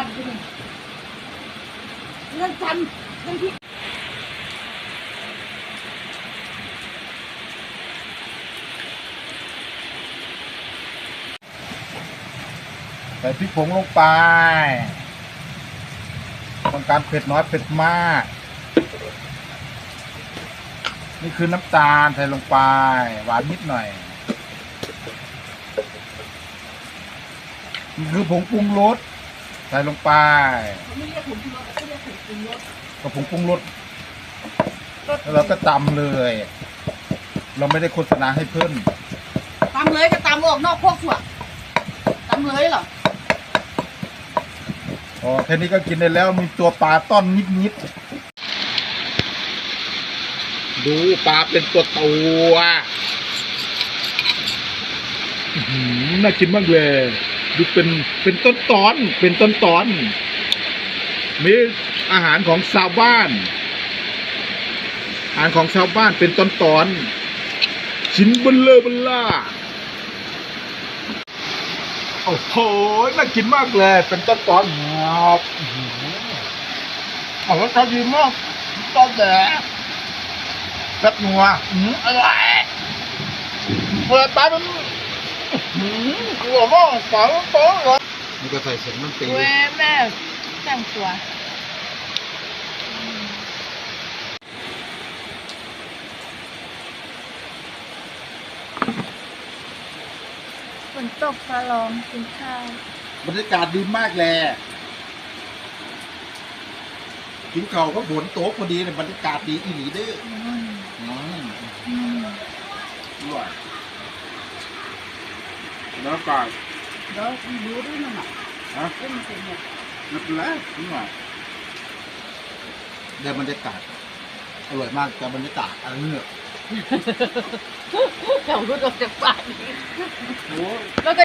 านไปนี่เงินทำเงินที่ใส่พริกผงลงไป ต้องการเผ็ดน้อยเผ็ดมาก นี่คือน้ำตาลใส่ลงไป หวานนิดหน่อยนี่คือผงปรุงรส ใส่ลงไปเขาไม่เรียกผงชูรสเขาเรียกผงปรุงรสกระผงปรุงรสแล้วเราก็ตำเลย เราไม่ได้โฆษณาให้เพิ่มตำเลยก็ตำออกนอกพวกถั่วตำเลยเหรออ๋อแค่นี้ก็กินได้แล้วมีตัวปลาต้อนนิดๆดูปลาเป็นตัวตัวอื้อหือน่ากินมากเลย ดูเป็นเป็นต้นตอน เป็นต้นตอน มีอาหารของชาวบ้าน อาหารของชาวบ้านเป็นต้นตอน ชิ้นเบลเลอร์เบลล่าโอ้โหน่ากินมากเลย เป็นต้นตอนครับอื้อหือเอรสชาดีมากต้นแดดแซ่บนัวอร่อยเปิดปลาเป็น ร่อยมากปลาเป็นต้นเลยนี่ก็ใส่เสียงมันตีเว้ยแม่แต่งตัวฝนตกฟ้าร้องกินข้าวบรรยากาศดีมากเลยกินข้าวก็ฝนตกพอดีเลยบรรยากาศดีอีหลีเด้อ อืม อืม อืม อร่อย แล้วก็เดี๋ยวรู้ด้วยมันอะฮะเอ้ยมันเป็นเนี่ยไม่เป็นไรนี่หว่าได้บรรยากาศอร่อยมากแต่บรรยากาศอะไรเนี่ยเดี๋ยวรู้ออกจากปากโอ้ แล้วก็